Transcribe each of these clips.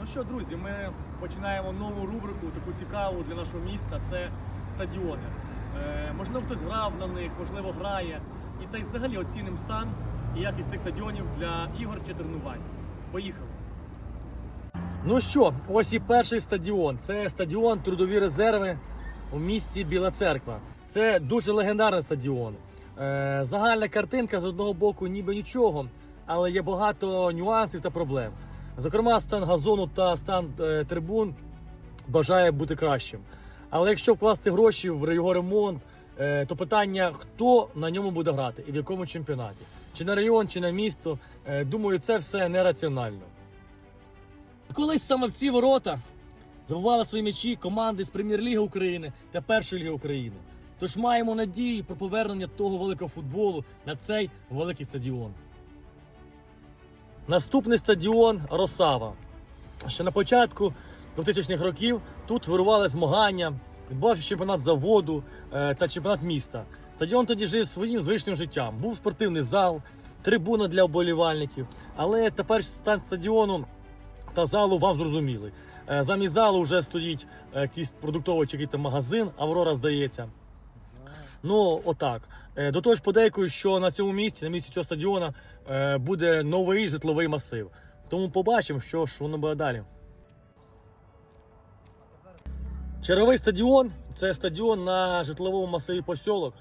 Ну що, друзі, ми починаємо нову рубрику, таку цікаву для нашого міста. Це стадіони. Е, можливо, хтось грав на них, можливо, грає. І та й взагалі оцінимо стан і якість цих стадіонів для ігор чи тренувань. Поїхали. Ну що, ось і перший стадіон. Це стадіон Трудові резерви у місті Біла Церква. Це дуже легендарний стадіон. Е, загальна картинка з одного боку ніби нічого, але є багато нюансів та проблем. Зокрема, стан газону та стан е, трибун бажає бути кращим. Але якщо вкласти гроші в його ремонт, е, то питання, хто на ньому буде грати і в якому чемпіонаті, чи на район, чи на місто, е, думаю, це все нераціонально. Колись саме в ці ворота забували свої м'ячі команди з Прем'єр-ліги України та Першої ліги України. Тож маємо надію про повернення того великого футболу на цей великий стадіон. Наступний стадіон Росава. Ще на початку 2000-х років тут вирували змагання, відбувався чемпіонат заводу е, та чемпіонат міста. Стадіон тоді жив своїм звичним життям. Був спортивний зал, трибуна для вболівальників. Але тепер стан стадіону та залу вам зрозуміли. Е, Замість залу вже стоїть е, якийсь продуктовий чи там магазин, Аврора здається. Ну, отак. Е, До того ж, подейкую, що на цьому місці, на місці цього стадіона, е, буде новий житловий масив. Тому побачимо, що ж воно буде далі. Черговий стадіон це стадіон на житловому масиві посьолок.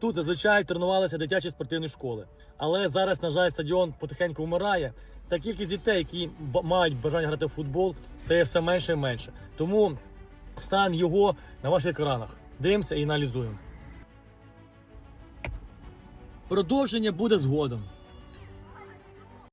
Тут зазвичай тренувалися дитячі спортивні школи. Але зараз, на жаль, стадіон потихеньку вмирає. Та кількість дітей, які мають бажання грати в футбол, стає все менше і менше. Тому стан його на ваших екранах. Дивимося і аналізуємо. Продовження буде згодом.